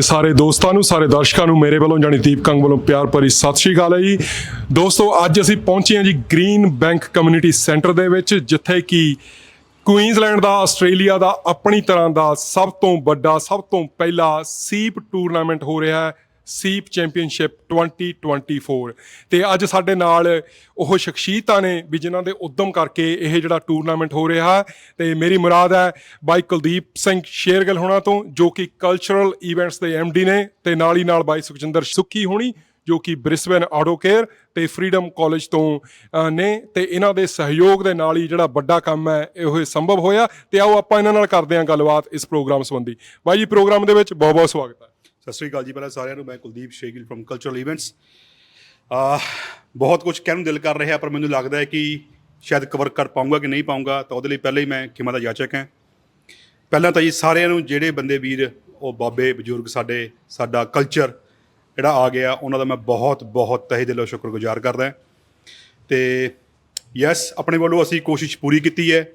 ਸਾਰੇ ਦੋਸਤਾਂ ਨੂੰ, ਸਾਰੇ ਦਰਸ਼ਕਾਂ ਨੂੰ ਮੇਰੇ ਵੱਲੋਂ ਜਾਨੀ ਦੀਪ ਕੰਗ ਵੱਲੋਂ ਪਿਆਰ ਭਰੀ ਸਤਿ ਸ਼੍ਰੀ ਅਕਾਲ ਹੈ ਜੀ। ਦੋਸਤੋ, ਅੱਜ ਅਸੀਂ ਪਹੁੰਚੇ ਹਾਂ ਜੀ ਗ੍ਰੀਨ ਬੈਂਕ ਕਮਿਊਨਿਟੀ ਸੈਂਟਰ ਦੇ ਵਿੱਚ, ਜਿੱਥੇ ਕਿ ਕੁਈਨਜ਼ਲੈਂਡ ਦਾ, ਆਸਟ੍ਰੇਲੀਆ ਦਾ, ਆਪਣੀ ਤਰ੍ਹਾਂ ਦਾ ਸਭ ਤੋਂ ਵੱਡਾ, ਸਭ ਤੋਂ ਪਹਿਲਾ ਸੀਪ ਟੂਰਨਾਮੈਂਟ ਹੋ ਰਿਹਾ ਹੈ। ਸੀਪ ਚੈਂਪੀਅਨਸ਼ਿਪ 2024 ਤੇ ਅੱਜ ਸਾਡੇ ਨਾਲ ਉਹ ਸ਼ਖਸੀਅਤਾਂ ਨੇ ਵੀ ਜਿਨ੍ਹਾਂ ਦੇ ਉਦਮ ਕਰਕੇ ਇਹ ਜਿਹੜਾ ਟੂਰਨਾਮੈਂਟ ਹੋ ਰਿਹਾ। ਹੈ ਤੇ ਮੇਰੀ ਮੁਰਾਦ ਹੈ ਬਾਈ ਕੁਲਦੀਪ ਸਿੰਘ ਸ਼ੇਰਗਲ ਹੋਣਾ ਤੋਂ, ਜੋ ਕਿ ਕਲਚਰਲ ਇਵੈਂਟਸ ਦੇ ਡੀ ਨੇ ਤੇ ਨਾਲ ਹੀ ਨਾਲ ਬਾਈ ਸੁਖਜਿੰਦਰ ਸੁੱਕੀ ਹੋਣੀ, ਜੋ ਕਿ ਬ੍ਰਿਸਬਨ ਆਟੋ ਕੇਅਰ ਤੇ ਫਰੀडम ਕਾਲਜ ਤੋਂ ਨੇ। ਤੇ ਇਹਨਾਂ ਦੇ ਸਹਿਯੋਗ ਦੇ ਨਾਲ ਹੀ ਜਿਹੜਾ ਵੱਡਾ ਕੰਮ ਹੈ, ਇਹ ਸੰਭਵ ਹੋਇਆ। ਤੇ ਆਓ ਆਪਾਂ ਇਹਨਾਂ ਨਾਲ ਕਰਦੇ ਹਾਂ ਗੱਲਬਾਤ ਇਸ ਪ੍ਰੋਗਰਾਮ ਸੰਬੰਧੀ। ਬਾਈ ਜੀ, ਪ੍ਰੋਗਰਾਮ ਦੇ ਵਿੱਚ ਬਹੁਤ ਬਹੁਤ ਸਵਾਗਤ ਹੈ। ਸਤਿ ਸ਼੍ਰੀ ਅਕਾਲ ਜੀ ਪਹਿਲਾਂ ਸਾਰਿਆਂ ਨੂੰ, ਮੈਂ Kuldeep Shergill from cultural events ਆ, ਬਹੁਤ ਕੁਝ ਕਹਿਣ ਨੂੰ ਦਿਲ ਕਰ ਰਿਹਾ, ਪਰ ਮੈਨੂੰ ਲੱਗਦਾ ਹੈ ਕਿ ਸ਼ਾਇਦ ਕਵਰ ਕਰ ਪਾਉਂਗਾ ਕਿ ਨਹੀਂ ਪਾਉਂਗਾ ਤਾਂ ਉਹਦੇ ਲਈ ਪਹਿਲਾਂ ਹੀ ਮੈਂ ਖਿਮਾ ਦਾ ਯਾਚਕ ਹਾਂ। ਪਹਿਲਾਂ ਤਾਂ ਜੀ ਸਾਰਿਆਂ ਨੂੰ, ਜਿਹੜੇ ਬੰਦੇ ਵੀਰ, ਉਹ ਬਾਬੇ, ਬਜ਼ੁਰਗ ਸਾਡੇ, ਸਾਡਾ ਕਲਚਰ ਜਿਹੜਾ ਆ ਗਿਆ, ਉਹਨਾਂ ਦਾ ਮੈਂ ਬਹੁਤ ਬਹੁਤ ਤਹਿ ਦਿਲੋਂ ਸ਼ੁਕਰਗੁਜ਼ਾਰ ਕਰਦਾ ਹਾਂ। ਤੇ ਯੈਸ ਆਪਣੇ ਵੱਲੋਂ ਅਸੀਂ ਕੋਸ਼ਿਸ਼ ਪੂਰੀ ਕੀਤੀ ਹੈ,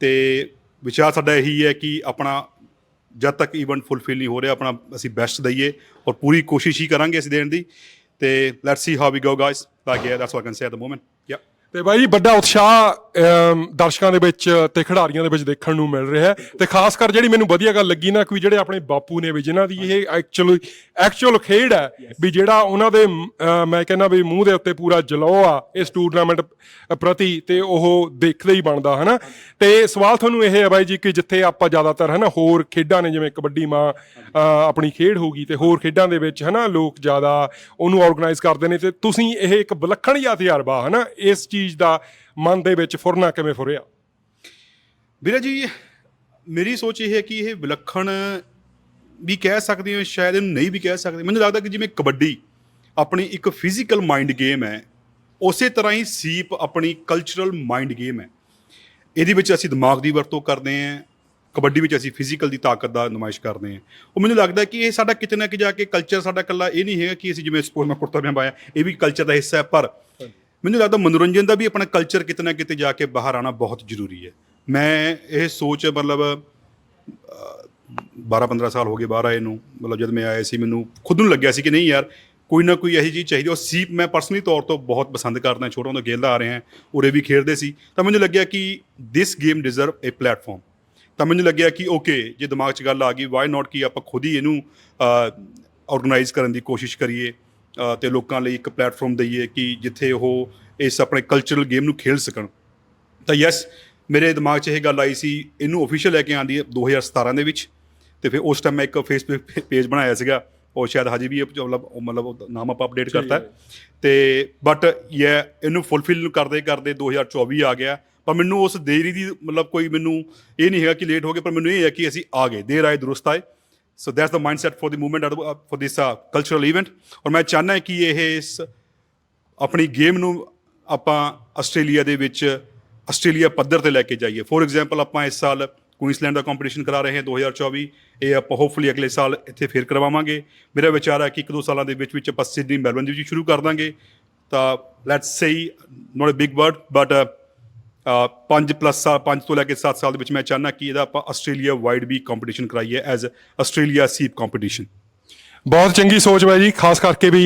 ਤੇ ਵਿਚਾਰ ਸਾਡਾ ਇਹੀ ਹੈ ਕਿ ਆਪਣਾ ਜਦ ਤੱਕ ਇਵੈਂਟ ਫੁੱਲਫਿਲ ਨਹੀਂ ਹੋ ਰਿਹਾ, ਆਪਣਾ ਅਸੀਂ ਬੈਸਟ ਦਈਏ ਔਰ ਪੂਰੀ ਕੋਸ਼ਿਸ਼ ਹੀ ਕਰਾਂਗੇ ਅਸੀਂ ਦੇਣ ਦੀ। ਤੇ let's see how we go guys like yeah that's what I can say at the moment yeah ਤੇ ਬਾਈ ਵੱਡਾ ਉਤਸ਼ਾਹ ਦਰਸ਼ਕਾਂ ਦੇ ਵਿੱਚ ਤੇ ਖਿਡਾਰੀਆਂ ਦੇ ਵਿੱਚ ਦੇਖਣ ਨੂੰ ਮਿਲ ਰਿਹਾ ਹੈ। ਤੇ ਖਾਸ ਕਰ ਜਿਹੜੀ ਮੈਨੂੰ ਵਧੀਆ ਗੱਲ ਲੱਗੀ ਨਾ ਕੋਈ ਜਿਹੜੇ ਆਪਣੇ ਬਾਪੂ ਨੇ ਵੀ, ਜਿਨ੍ਹਾਂ ਦੀ ਇਹ ਐਕਚੁਅਲੀ ਐਕਚੁਅਲ ਖੇਡ ਹੈ ਵੀ ਜਿਹੜਾ ਉਹਨਾਂ ਦੇ ਮੈਂ ਕਹਿੰਦਾ ਵੀ ਮੂੰਹ ਦੇ ਉੱਤੇ ਪੂਰਾ ਜਲੋ ਆ, ਇਸ ਟੂਰਨਾਮੈਂਟ ਪ੍ਰਤੀ ਤੇ ਉਹ ਦੇਖਦੇ ਹੀ ਬਣਦਾ, ਹਨਾ? ਤੇ ਸਵਾਲ ਤੁਹਾਨੂੰ ਇਹ ਹੈ ਬਾਈ ਜੀ ਕਿ ਜਿੱਥੇ ਆਪਾਂ ਜ਼ਿਆਦਾਤਰ, ਹਨਾ, ਹੋਰ ਖੇਡਾਂ ਨੇ, ਜਿਵੇਂ ਕਬੱਡੀ ਮਾਂ ਆਪਣੀ ਖੇਡ ਹੋਗੀ ਤੇ ਹੋਰ ਖੇਡਾਂ ਦੇ ਵਿੱਚ, ਹਨਾ, ਲੋਕ ਜ਼ਿਆਦਾ ਉਹਨੂੰ ਆਰਗੇਨਾਈਜ਼ ਕਰਦੇ ਨੇ ਤੇ ਤੁਸੀਂ ਇਹ ਇੱਕ ਵਿਲੱਖਣ ਜਿਹਾ ਤਜਰਬਾ ਹਨਾ, ਇਸ ਚੀਜ਼ ਦਾ ਮਨ ਦੇ ਵਿੱਚ ਫੁਰਨਾ ਕਿਵੇਂ ਫੁਰਿਆ? ਵੀਰੇ ਜੀ, ਮੇਰੀ ਸੋਚ ਇਹ ਹੈ ਕਿ ਇਹ ਵਿਲੱਖਣ ਵੀ ਕਹਿ ਸਕਦੇ ਹੋ, ਸ਼ਾਇਦ ਇਹਨੂੰ ਨਹੀਂ ਵੀ ਕਹਿ ਸਕਦੇ। ਮੈਨੂੰ ਲੱਗਦਾ ਕਿ ਜਿਵੇਂ ਕਬੱਡੀ ਆਪਣੀ ਇੱਕ ਫਿਜ਼ੀਕਲ ਮਾਈਂਡ ਗੇਮ ਹੈ, ਉਸੇ ਤਰ੍ਹਾਂ ਹੀ ਸੀਪ ਆਪਣੀ ਕਲਚਰਲ ਮਾਈਂਡ ਗੇਮ ਹੈ। ਇਹਦੇ ਵਿੱਚ ਅਸੀਂ ਦਿਮਾਗ ਦੀ ਵਰਤੋਂ ਕਰਦੇ ਹਾਂ, ਕਬੱਡੀ ਵਿੱਚ ਅਸੀਂ ਫਿਜ਼ੀਕਲ ਦੀ ਤਾਕਤ ਦਾ ਨੁਮਾਇਸ਼ ਕਰਦੇ ਹਾਂ। ਉਹ ਮੈਨੂੰ ਲੱਗਦਾ ਕਿ ਇਹ ਸਾਡਾ ਕਿਤੇ ਨਾ ਕਿ ਜਾ ਕੇ ਕਲਚਰ ਸਾਡਾ ਇਕੱਲਾ ਇਹ ਨਹੀਂ ਹੈਗਾ ਕਿ ਅਸੀਂ ਜਿਵੇਂ ਸਪੋਰਟ ਮੈਂ ਕੁੜਤਾ ਪਜਾਮਾ ਪਾਇਆ, ਇਹ ਵੀ ਕਲਚਰ ਦਾ ਹਿੱਸਾ ਹੈ, ਪਰ ਮੈਨੂੰ ਲੱਗਦਾ ਮਨੋਰੰਜਨ ਦਾ ਵੀ ਆਪਣਾ ਕਲਚਰ ਕਿਤੇ ਨਾ ਕਿਤੇ ਜਾ ਕੇ ਬਾਹਰ ਆਣਾ ਬਹੁਤ ਜ਼ਰੂਰੀ ਹੈ। ਮੈਂ ਇਹ ਸੋਚ ਮਤਲਬ 12-15 ਸਾਲ ਹੋ ਗਏ ਬਾਹਰ ਆਏ ਨੂੰ। ਮਤਲਬ ਜਦ ਮੈਂ ਆਇਆ ਸੀ, ਮੈਨੂੰ ਖੁਦ ਨੂੰ ਲੱਗਿਆ ਸੀ ਕਿ ਨਹੀਂ ਯਾਰ, ਕੋਈ ਨਾ ਕੋਈ ਇਹੋ ਜਿਹੀ ਚਾਹੀਦੀ ਉਹ ਸੀਪ ਮੈਂ ਪਰਸਨਲੀ ਤੌਰ ਤੋਂ ਬਹੁਤ ਪਸੰਦ ਕਰਦਾ ਛੋਟਾ ਤੋਂ ਖੇਡਦਾ ਆ ਰਿਹਾ, ਉਰੇ ਵੀ ਖੇਡਦੇ ਸੀ। ਤਾਂ ਮੈਨੂੰ ਲੱਗਿਆ ਕਿ this game deserve a platform ਤਾਂ ਮੈਨੂੰ ਲੱਗਿਆ ਕਿ ਓਕੇ ਜੇ ਦਿਮਾਗ 'ਚ ਗੱਲ ਆ ਗਈ ਵਾਈ ਨਾਟ ਕਿ ਆਪਾਂ ਖੁਦ ਹੀ ਇਹਨੂੰ ਆਰਗੇਨਾਈਜ਼ ਕਰਨ ਦੀ ਕੋਸ਼ਿਸ਼ ਕਰੀਏ। ਤੇ ਲੋਕਾਂ ਲਈ ਇੱਕ ਪਲੇਟਫਾਰਮ ਦਈਏ ਕਿ ਜਿੱਥੇ ਉਹ ਇਸ ਆਪਣੇ ਕਲਚਰਲ ਗੇਮ ਨੂੰ ਖੇਡ ਸਕਣ। ਤਾਂ ਯੈਸ ਮੇਰੇ ਦਿਮਾਗ 'ਚ ਇਹ ਗੱਲ ਆਈ ਸੀ ਇਹਨੂੰ ਅਫੀਸ਼ੀਅਲ ਲੈ ਕੇ ਆਂਦੀ ਹੈ 2017 ਦੇ ਵਿੱਚ। ਤੇ ਫਿਰ ਉਸ ਟਾਈਮ ਮੈਂ ਇੱਕ ਫੇਸਬੁੱਕ ਪੇਜ ਬਣਾਇਆ ਸੀਗਾ ਉਹ ਸ਼ਾਇਦ ਹਜੇ ਵੀ ਮਤਲਬ ਉਹ ਮਤਲਬ ਨਾਮ ਆਪਾਂ ਅਪਡੇਟ ਕਰਤਾ। ਤੇ ਬਟ ਇਹ ਇਹਨੂੰ ਫੁੱਲਫਿਲ ਕਰਦੇ ਕਰਦੇ 2024 ਆ ਗਿਆ। ਪਰ ਮੈਨੂੰ ਉਸ ਦੇਰੀ ਦੀ ਮਤਲਬ ਕੋਈ ਮੈਨੂੰ ਇਹ ਨਹੀਂ ਹੈਗਾ ਕਿ ਲੇਟ ਹੋ ਗਏ ਪਰ ਮੈਨੂੰ ਇਹ ਹੈ ਕਿ ਅਸੀਂ ਆ ਗਏ ਦੇਰ ਆਏ ਦਰੁਸਤ ਆਏ। So that's the mindset for the movement for this cultural event ਔਰ ਮੈਂ ਚਾਹਨਾ ਹੈ ਕਿ ਇਹ ਇਸ ਆਪਣੀ ਗੇਮ ਨੂੰ ਆਪਾਂ ਆਸਟ੍ਰੇਲੀਆ ਦੇ ਵਿੱਚ ਆਸਟ੍ਰੇਲੀਆ ਪੱਧਰ ਤੇ ਲੈ ਕੇ ਜਾਈਏ ਫੋਰ ਐਗਜ਼ਾਮਪਲ ਆਪਾਂ ਇਸ ਸਾਲ ਕੁਇਨਸਲੈਂਡ ਦਾ ਕੰਪੀਟੀਸ਼ਨ ਕਰਾ ਰਹੇ ਹਾਂ 2024 ਇਹ ਆਪਾਂ ਹੋਪਫੁਲੀ ਅਗਲੇ ਸਾਲ ਇੱਥੇ ਫੇਰ ਕਰਵਾਵਾਂਗੇ ਮੇਰਾ ਵਿਚਾਰ ਹੈ ਕਿ ਇੱਕ ਦੋ ਸਾਲਾਂ ਦੇ ਵਿੱਚ ਵਿੱਚ ਆਪਾਂ ਸਿਡਨੀ ਮੈਲਬਨ ਦੇ ਵਿੱਚ ਸ਼ੁਰੂ ਕਰ ਦਾਂਗੇ ਤਾਂ let's say not a big but 5 plus ਸਾਲ 5 ਤੋਂ ਲੈ ਕੇ 7 ਸਾਲ ਦੇ ਵਿੱਚ ਮੈਂ ਚਾਹੁੰਦਾ ਕਿ ਇਹਦਾ ਆਪਾਂ ਆਸਟ੍ਰੇਲੀਆ ਵਾਈਡ ਵੀ ਕੰਪੀਟੀਸ਼ਨ ਕਰਾਈਏ ਐਜ਼ ਆਸਟ੍ਰੇਲੀਆ ਸੀਪ ਕੰਪੀਟੀਸ਼ਨ ਬਹੁਤ ਚੰਗੀ ਸੋਚ ਹੈ ਜੀ, ਖਾਸ ਕਰਕੇ ਵੀ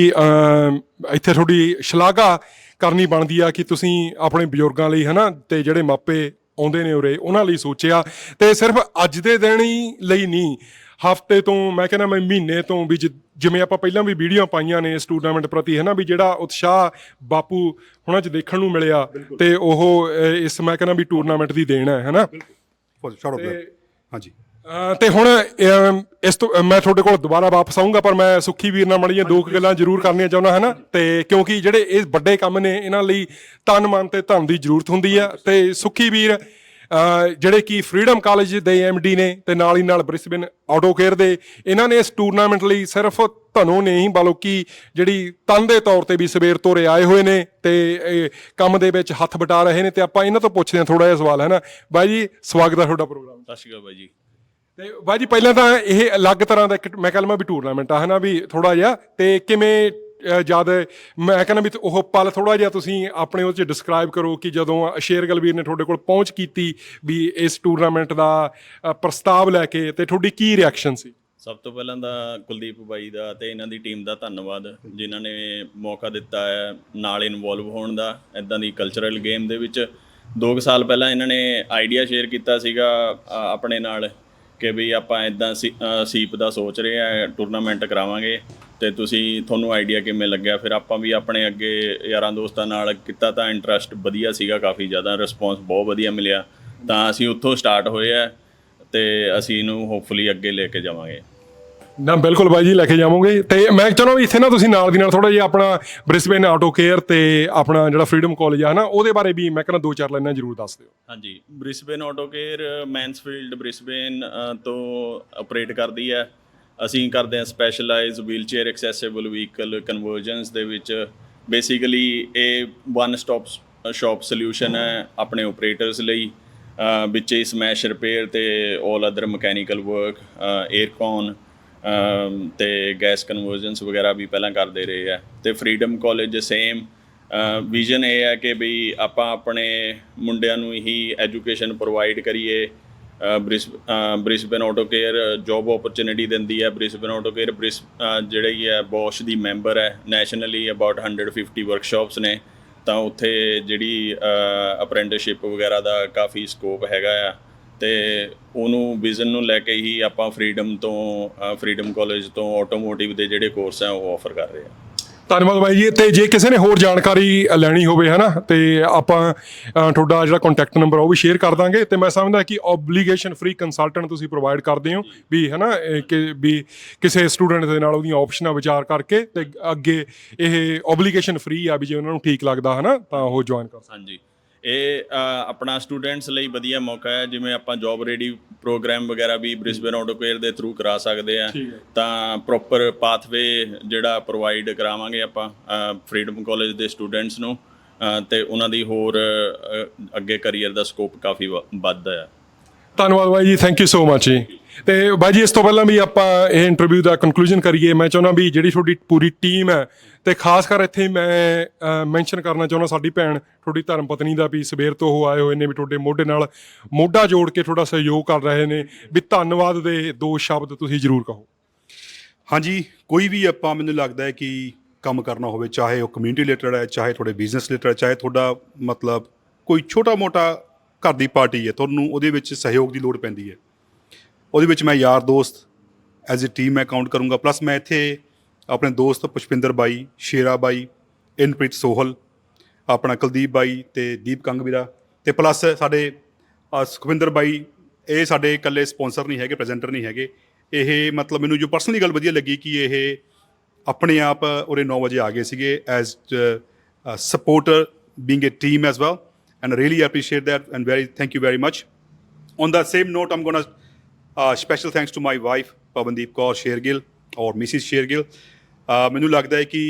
ਇੱਥੇ ਤੁਹਾਡੀ ਸ਼ਲਾਘਾ ਕਰਨੀ ਬਣਦੀ ਆ ਕਿ ਤੁਸੀਂ ਆਪਣੇ ਬਜ਼ੁਰਗਾਂ ਲਈ ਹਨਾ, ਤੇ ਜਿਹੜੇ ਮਾਪੇ ਆਉਂਦੇ ਨੇ ਉਰੇ, ਉਹਨਾਂ ਲਈ ਸੋਚਿਆ। ਤੇ ਸਿਰਫ ਅੱਜ ਦੇ ਦਿਨ ਹੀ ਲਈ ਨਹੀਂ ਹਫ਼ਤੇ ਤੋਂ ਮੈਂ ਕਹਿੰਦਾ ਮੈਂ ਮਹੀਨੇ ਤੋਂ ਵੀ ਜਿ- ਜਿਵੇਂ ਆਪਾਂ ਪਹਿਲਾਂ ਵੀ ਵੀਡੀਓ ਪਾਈਆਂ ਨੇ ਇਸ ਟੂਰਨਾਮੈਂਟ ਪ੍ਰਤੀ ਹਨਾ ਵੀ ਜਿਹੜਾ ਉਤਸ਼ਾਹ ਬਾਪੂ ਹੁਣਾਂ ਚ ਦੇਖਣ ਨੂੰ ਮਿਲਿਆ ਤੇ ਉਹ ਅ, ਇਸ ਮੈਂ ਕਹਿੰਦਾ ਵੀ ਟੂਰਨਾਮੈਂਟ ਦੀ ਦੇਣ ਹੈ ਆਫ ਹਾਂਜੀ। ਅਹ ਤੇ ਹੁਣ ਅਮ, ਇਸ ਤੋਂ ਮੈਂ ਤੁਹਾਡੇ ਕੋਲ ਦੁਬਾਰਾ ਵਾਪਸ ਆਉਂਗਾ ਪਰ ਮੈਂ ਸੁੱਖੀ ਵੀਰ ਨਾਲ ਮੜੀਆਂ ਦੋ ਕੁ ਗੱਲਾਂ ਜ਼ਰੂਰ ਕਰਨੀਆਂ ਚਾਹੁੰਦਾ ਹਨਾ ਤੇ ਕਿਉਂਕਿ ਜਿਹੜੇ ਇਹ ਵੱਡੇ ਕੰਮ ਨੇ ਇਹਨਾਂ ਲਈ ਤਨ ਮਨ ਤੇ ਧਨ ਦੀ ਜ਼ਰੂਰਤ ਹੁੰਦੀ ਆ ਤੇ ਸੁੱਖੀ ਵੀਰ ਜਿਹੜੇ ਕਿ ਫਰੀडम ਕਾਲਜ ਦੇ ਐਮਡੀ ਨੇ ਤੇ ਨਾਲ ਹੀ ਨਾਲ ਬ੍ਰਿਸਬਨ ਆਟੋ ਕੇਅਰ ਦੇ ਇਹਨਾਂ ਨੇ ਇਸ ਟੂਰਨਾਮੈਂਟ ਲਈ ਸਿਰਫ ਤੁਹਾਨੂੰ ਨਹੀਂ ਬਲਕਿ ਜਿਹੜੀ ਤਨ ਦੇ ਤੌਰ ਤੇ ਵੀ ਸਵੇਰ ਤੋਂ ਆਏ ਹੋਏ ਨੇ ਤੇ ਕੰਮ ਦੇ ਵਿੱਚ ਹੱਥ ਬਟਾ ਰਹੇ ਨੇ ਤੇ ਆਪਾਂ ਇਹਨਾਂ ਤੋਂ ਪੁੱਛਦੇ ਹਾਂ ਥੋੜਾ ਜਿਹਾ ਸਵਾਲ ਹੈ ਨਾ? ਬਾਈ ਜੀ ਸਵਾਗਤ ਹੈ ਤੁਹਾਡਾ ਪ੍ਰੋਗਰਾਮ ਸਤਿ ਸ਼੍ਰੀ ਅਕਾਲ ਬਾਈ ਜੀ। ਤੇ ਬਾਈ ਜੀ ਪਹਿਲਾਂ ਤਾਂ ਇਹ ਅਲੱਗ ਤਰ੍ਹਾਂ ਦਾ ਇੱਕ ਮੈਂ ਕਹਾਂ ਵੀ ਟੂਰਨਾਮੈਂਟ ਆ ਹਨਾ ਵੀ ਥੋੜਾ ਜਿਹਾ ਤੇ ਕਿਵੇਂ ਜਦ ਮੈਂ ਕਹਿੰਦਾ ਵੀ ਉਹ ਪਲ ਥੋੜਾ ਜਿਹਾ ਤੁਸੀਂ ਆਪਣੇ ਉਹ ਚ ਡਿਸਕ੍ਰਾਈਬ ਕਰੋ ਕਿ ਜਦੋਂ ਸ਼ੇਰਗਲ ਗਲਵੀਰ ਨੇ ਤੁਹਾਡੇ ਕੋਲ ਪਹੁੰਚ ਕੀਤੀ ਵੀ ਇਸ ਟੂਰਨਾਮੈਂਟ ਦਾ ਪ੍ਰਸਤਾਵ ਲੈ ਕੇ ਤੇ ਤੁਹਾਡੀ ਕੀ ਰਿਐਕਸ਼ਨ ਸੀ? ਸਭ ਤੋਂ ਪਹਿਲਾਂ ਤਾਂ ਕੁਲਦੀਪ ਬਾਈ ਦਾ ਤੇ ਇਹਨਾਂ ਦੀ ਟੀਮ ਦਾ ਧੰਨਵਾਦ, ਜਿਨ੍ਹਾਂ ਨੇ ਮੌਕਾ ਦਿੱਤਾ ਹੈ ਨਾਲ ਇਨਵੋਲਵ ਹੋਣ ਦਾ ਇਦਾਂ ਦੀ ਕਲਚਰਲ ਗੇਮ ਦੇ ਵਿੱਚ। 2 ਸਾਲ ਪਹਿਲਾਂ ਇਹਨਾਂ ਨੇ ਆਈਡੀਆ ਸ਼ੇਅਰ ਕੀਤਾ ਸੀਗਾ ਆਪਣੇ ਨਾਲ ਕਿ ਵੀ ਆਪਾਂ ਇਦਾਂ ਸੀਪ ਦਾ ਸੋਚ ਰਹੇ ਆ ਟੂਰਨਾਮੈਂਟ ਕਰਾਵਾਂਗੇ। ਤੇ ਤੁਸੀਂ ਤੁਹਾਨੂੰ ਆਈਡੀਆ ਕਿਵੇਂ ਲੱਗਿਆ? ਫਿਰ ਆਪਾਂ ਵੀ ਆਪਣੇ ਅੱਗੇ ਯਾਰਾਂ ਦੋਸਤਾਂ ਨਾਲ ਕੀਤਾ ਤਾਂ ਇੰਟਰਸਟ ਵਧੀਆ ਸੀਗਾ ਕਾਫੀ ਜ਼ਿਆਦਾ ਰਿਸਪੌਂਸ ਬਹੁਤ ਵਧੀਆ ਮਿਲਿਆ। ਤਾਂ ਅਸੀਂ ਉੱਥੋਂ ਸਟਾਰਟ ਹੋਏ ਆ ਤੇ ਅਸੀਂ ਇਹਨੂੰ ਹੋਪਫੁਲੀ ਅੱਗੇ ਲੈ ਕੇ ਜਾਵਾਂਗੇ। ਨਾ ਬਿਲਕੁਲ ਬਾਈ ਜੀ ਲੈ ਕੇ ਜਾਵਾਂਗੇ। ਤੇ ਮੈਂ ਚਾਹੁੰਦਾ ਵੀ ਇੱਥੇ ਨਾ ਤੁਸੀਂ ਨਾਲ ਦੀ ਨਾਲ ਥੋੜਾ ਜਿਹਾ ਆਪਣਾ ਬ੍ਰਿਸਬੇਨ ਆਟੋ ਕੇਅਰ ਤੇ ਆਪਣਾ ਜਿਹੜਾ ਫਰੀडम ਕਾਲਜ ਆ ਹਨਾ ਉਹਦੇ ਬਾਰੇ ਵੀ ਮੈਂ ਕਹਿੰਦਾ ਦੋ ਚਾਰ ਲਾਈਨਾਂ ਜ਼ਰੂਰ ਦੱਸ ਦਿਓ। ਹਾਂਜੀ Brisbane auto care Mansfield Brisbane ਤੋਂ ਆਪਰੇਟ ਕਰਦੀ ਹੈ। ਅਸੀਂ ਕਰਦੇ ਹਾਂ specialise wheelchair accessible vehicle conversions ਦੇ ਵਿੱਚ। ਬੇਸਿਕਲੀ ਇਹ ਵਨ ਸਟਾਪ ਸ਼ਾਪ ਸੋਲੂਸ਼ਨ ਹੈ ਆਪਣੇ ਆਪਰੇਟਰਸ ਲਈ। ਵਿੱਚ ਹੀ ਸਮੈਸ਼ ਰਿਪੇਅਰ ਤੇ 올 ਅਦਰ ਮਕੈਨੀਕਲ ਵਰਕ 에ਅਰਕਨ ਤੇ ਗੈਸ ਕਨਵਰਜਨਸ ਵਗੈਰਾ ਵੀ ਪਹਿਲਾਂ ਕਰਦੇ ਰਹੇ ਆ ਤੇ ਫਰੀडम ਕਾਲਜ ਸੇਮ ਵਿਜ਼ਨ ਇਹ ਹੈ ਕਿ ਵੀ ਆਪਾਂ ਆਪਣੇ ਮੁੰਡਿਆਂ ਨੂੰ ਹੀ ਐਜੂਕੇਸ਼ਨ ਪ੍ਰੋਵਾਈਡ ਕਰੀਏ। Brisbane auto care job opportunity ਦਿੰਦੀ ਹੈ। ਬ੍ਰਿਸਬਨ ਆਟੋ ਕੇਅਰ, ਬ੍ਰਿਸ ਜਿਹੜੀ ਹੈ ਬੋਸ਼ ਦੀ ਮੈਂਬਰ ਹੈ। ਨੈਸ਼ਨਲੀ ਅਬਾਊਟ 150 ਵਰਕਸ਼ਾਪਸ ਨੇ। ਤਾਂ ਉੱਥੇ ਜਿਹੜੀ ਅਪ੍ਰੈਂਟਿਸਸ਼ਿਪ ਵਗੈਰਾ ਦਾ ਕਾਫੀ ਸਕੋਪ ਹੈਗਾ ਆ। ਤੇ ਉਹਨੂੰ ਵਿਜ਼ਨ ਨੂੰ ਲੈ ਕੇ ਹੀ ਆਪਾਂ ਫਰੀडम ਤੋਂ ਫਰੀडम ਕਾਲਜ ਤੋਂ ਆਟੋਮੋਟਿਵ ਦੇ ਜਿਹੜੇ ਕੋਰਸ ਆ ਉਹ ਆਫਰ ਕਰ ਰਹੇ ਆ। ਧੰਨਵਾਦ ਬਾਈ ਜੀ। ਤੇ ਜੇ ਕਿਸੇ ਨੇ ਹੋਰ ਜਾਣਕਾਰੀ ਲੈਣੀ ਹੋਵੇ, ਹਨਾ, ਤੇ ਆਪਾਂ ਤੁਹਾਡਾ ਜਿਹੜਾ ਕੰਟੈਕਟ ਨੰਬਰ ਉਹ ਵੀ ਸ਼ੇਅਰ ਕਰ ਦਾਂਗੇ। ਤੇ ਮੈਂ ਸਮਝਦਾ ਕਿ ਆਬਲੀਗੇਸ਼ਨ ਫ੍ਰੀ ਕੰਸਲਟੈਂਟ ਤੁਸੀਂ ਪ੍ਰੋਵਾਈਡ ਕਰਦੇ ਹੋ ਵੀ, ਹਨਾ, ਇਹ ਕਿ ਵੀ ਕਿਸੇ ਸਟੂਡੈਂਟ ਦੇ ਨਾਲ ਉਹਦੀਆਂ ਆਪਸ਼ਨਾਂ ਵਿਚਾਰ ਕਰਕੇ ਤੇ ਅੱਗੇ ਇਹ ਆਬਲੀਗੇਸ਼ਨ ਫ੍ਰੀ ਆ ਵੀ ਜੇ ਉਹਨਾਂ ਨੂੰ ਠੀਕ ਲੱਗਦਾ, ਹਨਾ, ਤਾਂ ਉਹ ਜੁਆਇਨ ਕਰ ਹਾਂਜੀ। ਇਹ ਆਪਣਾ ਸਟੂਡੈਂਟਸ ਲਈ ਵਧੀਆ ਮੌਕਾ ਹੈ। ਜਿਵੇਂ ਆਪਾਂ ਜੌਬ ਰੈਡੀ ਪ੍ਰੋਗਰਾਮ ਵਗੈਰਾ ਵੀ ਬ੍ਰਿਸਬਨ ਆਟੋਕੇਅਰ ਦੇ ਥਰੂ ਕਰਾ ਸਕਦੇ ਆ। ਤਾਂ ਪ੍ਰੋਪਰ ਪਾਥਵੇ ਜਿਹੜਾ ਪ੍ਰੋਵਾਈਡ ਕਰਾਵਾਂਗੇ ਆਪਾਂ ਫਰੀडम ਕਾਲਜ ਦੇ ਸਟੂਡੈਂਟਸ ਨੂੰ। ਤੇ ਉਹਨਾਂ ਦੀ ਹੋਰ ਅੱਗੇ ਕੈਰੀਅਰ ਦਾ ਸਕੋਪ ਕਾਫੀ ਵੱਧਦਾ ਹੈ। ਧੰਨਵਾਦ ਬਾਈ ਜੀ ਥੈਂਕ ਯੂ ਸੋ ਮਚ ਜੀ। ਤੇ ਬਾਈ ਜੀ, ਇਸ ਤੋਂ ਪਹਿਲਾਂ ਵੀ ਆਪਾਂ ਇਹ ਇੰਟਰਵਿਊ ਦਾ ਕਨਕਲੂਜਨ ਕਰੀਏ। ਮੈਂ ਚਾਹੁੰਦਾ ਵੀ ਜਿਹੜੀ ਤੁਹਾਡੀ ਪੂਰੀ ਟੀਮ ਹੈ, ਤੇ ਖਾਸ ਕਰ ਇੱਥੇ ਮੈਂ ਮੈਂਸ਼ਨ ਕਰਨਾ ਚਾਹੁੰਦਾ ਸਾਡੀ ਭੈਣ, ਤੁਹਾਡੀ ਧਰਮ ਪਤਨੀ ਦਾ ਵੀ ਸਵੇਰ ਤੋਂ ਉਹ ਆਏ ਹੋਏ ਨੇ ਵੀ ਤੁਹਾਡੇ ਮੋਢੇ ਨਾਲ ਮੋਢਾ ਜੋੜ ਕੇ ਤੁਹਾਡਾ ਸਹਿਯੋਗ ਕਰ ਰਹੇ ਨੇ। ਵੀ ਧੰਨਵਾਦ ਦੇ ਦੋ ਸ਼ਬਦ ਤੁਸੀਂ ਜ਼ਰੂਰ ਕਹੋ। ਹਾਂਜੀ, ਕੋਈ ਵੀ ਆਪਾਂ ਮੈਨੂੰ ਲੱਗਦਾ ਹੈ ਕਿ ਕੰਮ ਕਰਨਾ ਹੋਵੇ, ਚਾਹੇ ਉਹ ਕਮਿਊਨਿਟੀ ਰਿਲੇਟਡ ਹੈ, ਚਾਹੇ ਤੁਹਾਡੇ ਬਿਜ਼ਨਸ ਰਿਲੇਟਡ ਹੈ, ਚਾਹੇ ਤੁਹਾਡਾ ਮਤਲਬ ਕੋਈ ਛੋਟਾ ਮੋਟਾ ਘਰ ਦੀ ਪਾਰਟੀ ਹੈ ਤੁਹਾਨੂੰ ਉਹਦੇ ਵਿੱਚ ਸਹਿਯੋਗ ਦੀ ਲੋੜ ਪੈਂਦੀ ਹੈ। ਉਹਦੇ ਵਿੱਚ ਮੈਂ ਯਾਰ ਦੋਸਤ ਐਜ਼ ਅ ਟੀਮ ਮੈਂ ਕਾਊਂਟ ਕਰੂੰਗਾ। ਪਲੱਸ ਮੈਂ ਇੱਥੇ ਆਪਣੇ ਦੋਸਤ ਪੁਸ਼ਪਿੰਦਰ ਬਾਈ ਸ਼ੇਰਾ ਬਾਈ ਇਨਪ੍ਰੀਤ ਸੋਹਲ ਆਪਣਾ ਕੁਲਦੀਪ ਬਾਈ ਤੇ ਦੀਪ ਕੰਗ ਵੀਰਾ ਤੇ ਪਲੱਸ ਸਾਡੇ ਅ, ਸੁਖਵਿੰਦਰ ਬਾਈ ਇਹ ਸਾਡੇ ਇਕੱਲੇ ਸਪਾਂਸਰ ਨਹੀਂ ਹੈਗੇ ਪ੍ਰੈਜ਼ੈਂਟਰ ਨਹੀਂ ਹੈਗੇ। ਇਹ ਮਤਲਬ ਮੈਨੂੰ ਜੋ ਪਰਸਨਲੀ ਗੱਲ ਵਧੀਆ ਲੱਗੀ ਕਿ ਇਹ ਆਪਣੇ ਆਪ ਉਰੇ 9 ਵਜੇ ਆ ਗਏ ਸੀਗੇ as supporter being a team as well and really appreciate that and very thank you very much On that same note, I'm going to uh, special thanks to my wife, Pavandeep Kaur Shergill or Mrs. Shergill. Uh, ਮੈਨੂੰ ਲੱਗਦਾ ਹੈ ਕਿ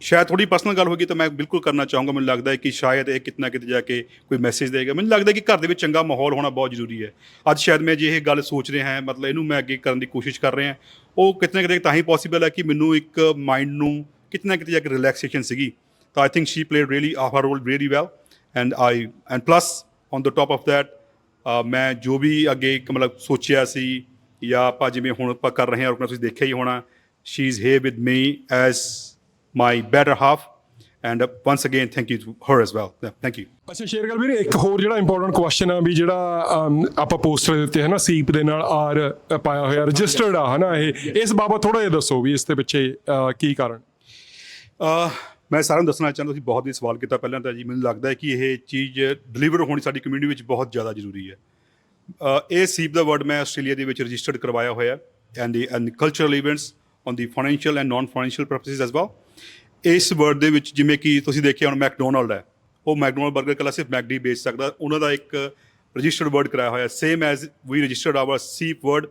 ਸ਼ਾਇਦ ਥੋੜੀ personal ਗੱਲ ਹੋਗੀ ਤਾਂ ਮੈਂ ਬਿਲਕੁਲ ਕਰਨਾ ਚਾਹੂੰਗਾ ਮੈਨੂੰ ਲੱਗਦਾ ਹੈ ਕਿ ਸ਼ਾਇਦ ਇਹ ਕਿਤਨਾ ਕਿਤੇ ਜਾ ਕੇ ਕੋਈ ਮੈਸੇਜ ਦੇਗਾ ਮੈਨੂੰ ਲੱਗਦਾ ਹੈ ਕਿ ਘਰ ਦੇ ਵਿੱਚ ਚੰਗਾ ਮਾਹੌਲ ਹੋਣਾ ਬਹੁਤ ਜ਼ਰੂਰੀ ਹੈ ਅੱਜ ਸ਼ਾਇਦ ਮੈਂ ਜੇ ਇਹ ਗੱਲ ਸੋਚ ਰਿਹਾ ਹਾਂ ਮਤਲਬ ਇਹਨੂੰ ਮੈਂ ਅੱਗੇ ਕਰਨ ਦੀ ਕੋਸ਼ਿਸ਼ ਕਰ ਰਿਹਾ ਉਹ ਕਿਤਨਾ ਕਿਤੇ ਤਾਂ ਹੀ ਪੋਸੀਬਲ ਹੈ ਕਿ ਮੈਨੂੰ ਇੱਕ ਮਾਈਂਡ ਨੂੰ ਕਿਤਨਾ ਕਿਤੇ ਜਾ ਕੇ ਰਿਲੈਕਸੇਸ਼ਨ ਸੀਗੀ ਤਾਂ I think she played really of her role really well and I and plus on the top of that ਮੈਂ ਜੋ ਵੀ ਅੱਗੇ ਇੱਕ ਮਤਲਬ ਸੋਚਿਆ ਸੀ ਜਾਂ ਆਪਾਂ ਜਿਵੇਂ ਹੁਣ ਆਪਾਂ ਕਰ ਰਹੇ ਹਾਂ ਔਰਗਨਾਈਜ਼ ਤੁਸੀਂ ਦੇਖਿਆ ਹੀ ਹੋਣਾ she is here with me as my better half and once again thank you to her as well thank you ਅੱਛਾ ਸ਼ੇਰਗਲ ਵੀਰੇ ਇੱਕ ਹੋਰ ਜਿਹੜਾ ਇੰਪੋਰਟੈਂਟ ਕੁਐਸਚਨ ਆ ਵੀ ਜਿਹੜਾ ਆਪਾਂ ਪੋਸਟਰ ਦੇ ਉੱਤੇ ਹੈ ਨਾ ਸੀਪ ਦੇ ਨਾਲ ਆਰ ਅ, ਪਾਇਆ ਹੋਇਆ ਰਜਿਸਟਰਡ ਆ ਹਨਾ ਇਹ ਇਸ ਬਾਬਤ ਥੋੜਾ ਜਿਹਾ ਦੱਸੋ ਵੀ ਇਸ ਦੇ ਪਿੱਛੇ ਅ, ਕੀ ਕਾਰਨ? ਅਹ ਮੈਂ ਸਾਰਿਆਂ ਨੂੰ ਦੱਸਣਾ ਚਾਹੁੰਦਾ, ਤੁਸੀਂ ਬਹੁਤ ਹੀ ਸਵਾਲ ਕੀਤਾ ਪਹਿਲਾਂ ਤਾਂ ਜੀ, ਮੈਨੂੰ ਲੱਗਦਾ ਹੈ ਕਿ ਇਹ ਚੀਜ਼ ਡਿਲੀਵਰ ਹੋਣੀ ਸਾਡੀ ਕਮਿਊਨਿਟੀ ਵਿੱਚ ਬਹੁਤ ਜ਼ਿਆਦਾ ਜ਼ਰੂਰੀ ਹੈ। ਇਹ ਸੀਪ ਦਾ ਵਰਡ ਮੈਂ ਆਸਟ੍ਰੇਲੀਆ ਦੇ ਵਿੱਚ ਰਜਿਸਟਰਡ ਕਰਵਾਇਆ ਹੋਇਆ and the and cultural events on the financial and non financial purposes as well ਇਸ ਵਰਡ ਦੇ ਵਿੱਚ ਜਿਵੇਂ ਕਿ ਤੁਸੀਂ ਦੇਖਿਆ ਹੁਣ ਮੈਕਡੋਨਲਡ ਹੈ। ਉਹ ਮੈਕਡੋਨਲਡ 버ਗਰ ਕੱਲਾ ਸਿਰਫ ਮੈਕਡੀ ਵੇਚ ਸਕਦਾ, ਉਹਨਾਂ ਦਾ ਇੱਕ ਰਜਿਸਟਰਡ ਵਰਡ ਕਰਾਇਆ ਹੋਇਆ same as we registered our seep word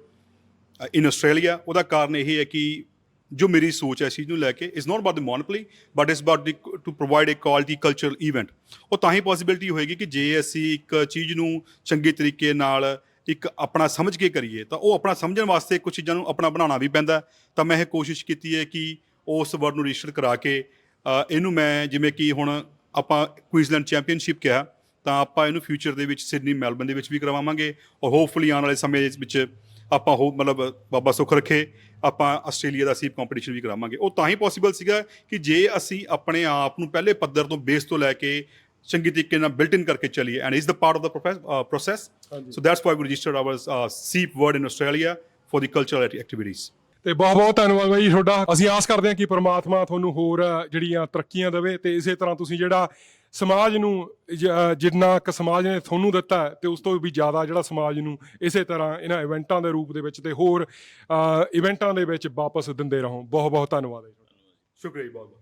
in Australia ਉਹਦਾ ਕਾਰਨ ਇਹ ਹੈ ਕਿ ਜੋ ਮੇਰੀ ਸੋਚ ਹੈ ਇਸ ਚੀਜ਼ ਨੂੰ ਲੈ ਕੇ is not about the monopoly but is about the to provide a quality cultural event ਉਹ ਤਾਂ ਹੀ ਪੋਸੀਬਿਲਿਟੀ ਹੋਏਗੀ ਕਿ ਜੇ ਅਸੀਂ ਇੱਕ ਚੀਜ਼ ਨੂੰ ਚੰਗੇ ਤਰੀਕੇ ਨਾਲ ਇੱਕ ਆਪਣਾ ਸਮਝ ਕੇ ਕਰੀਏ, ਤਾਂ ਉਹ ਆਪਣਾ ਸਮਝਣ ਵਾਸਤੇ ਕੁਝ ਚੀਜ਼ਾਂ ਨੂੰ ਆਪਣਾ ਬਣਾਉਣਾ ਵੀ ਪੈਂਦਾ ਤਾਂ ਮੈਂ ਇਹ ਕੋਸ਼ਿਸ਼ ਕੀਤੀ ਹੈ ਕਿ ਉਸ ਵਰਡ ਨੂੰ ਰਜਿਸਟਰ ਕਰਾ ਕੇ ਇਹਨੂੰ ਮੈਂ ਜਿਵੇਂ ਕਿ ਹੁਣ ਆਪਾਂ ਕੁਇਜ਼ਲੈਂਡ ਚੈਂਪੀਅਨਸ਼ਿਪ ਕਿਹਾ, ਤਾਂ ਆਪਾਂ ਇਹਨੂੰ ਫਿਊਚਰ ਦੇ ਵਿੱਚ ਸਿਡਨੀ ਮੈਲਬਨ ਦੇ ਵਿੱਚ ਵੀ ਕਰਵਾਵਾਂਗੇ, ਔਰ ਹੋਪਫੁਲੀ ਆਉਣ ਵਾਲੇ ਸਮੇਂ ਦੇ ਵਿੱਚ ਆਪਾਂ ਹੋ ਮਤਲਬ ਬਾਬਾ ਸੁੱਖ ਰੱਖੇ ਆਪਾਂ ਆਸਟ੍ਰੇਲੀਆ ਦਾ ਸੀਪ ਕੰਪੀਟੀਸ਼ਨ ਵੀ ਕਰਾਵਾਂਗੇ। ਉਹ ਤਾਂ ਹੀ ਪੋਸੀਬਲ ਸੀਗਾ ਕਿ ਜੇ ਅਸੀਂ ਆਪਣੇ ਆਪ ਨੂੰ ਪਹਿਲੇ ਪੱਧਰ ਤੋਂ ਬੇਸ ਤੋਂ ਲੈ ਕੇ ਚੰਗੀ ਤਰੀਕੇ ਨਾਲ ਬਿਲਟ ਇਨ ਕਰਕੇ ਚੱਲੀਏ ਐਂਡ ਇਸ ਦਾ part of the process so that's why we registered our seep word in Australia for the cultural activities ਤੇ ਬਹੁਤ ਬਹੁਤ ਧੰਨਵਾਦ ਬਾਈ ਜੀ ਤੁਹਾਡਾ। ਅਸੀਂ ਆਸ ਕਰਦੇ ਹਾਂ ਕਿ ਪ੍ਰਮਾਤਮਾ ਤੁਹਾਨੂੰ ਹੋਰ ਜਿਹੜੀਆਂ ਤਰੱਕੀਆਂ ਦੇਵੇ ਤੇ ਇਸੇ ਤਰ੍ਹਾਂ ਤੁਸੀਂ ਜਿਹੜਾ ਸਮਾਜ ਨੂੰ ਜ- ਜਿੰਨਾ ਕੁ ਸਮਾਜ ਨੇ ਤੁਹਾਨੂੰ ਦਿੱਤਾ ਹੈ ਤੇ ਉਸ ਤੋਂ ਵੀ ਜ਼ਿਆਦਾ ਜਿਹੜਾ ਸਮਾਜ ਨੂੰ ਇਸੇ ਤਰ੍ਹਾਂ ਇਹਨਾਂ ਇਵੈਂਟਾਂ ਦੇ ਰੂਪ ਦੇ ਵਿੱਚ ਤੇ ਹੋਰ ਅ, ਇਵੈਂਟਾਂ ਦੇ ਵਿੱਚ ਵਾਪਸ ਦਿੰਦੇ ਰਹੋ ਬਹੁਤ ਬਹੁਤ ਧੰਨਵਾਦ ਹੈ ਜੀ ਤੁਹਾਡਾ। ਸ਼ੁਕਰੀਆ ਜੀ ਬਹੁਤ ਬਹੁਤ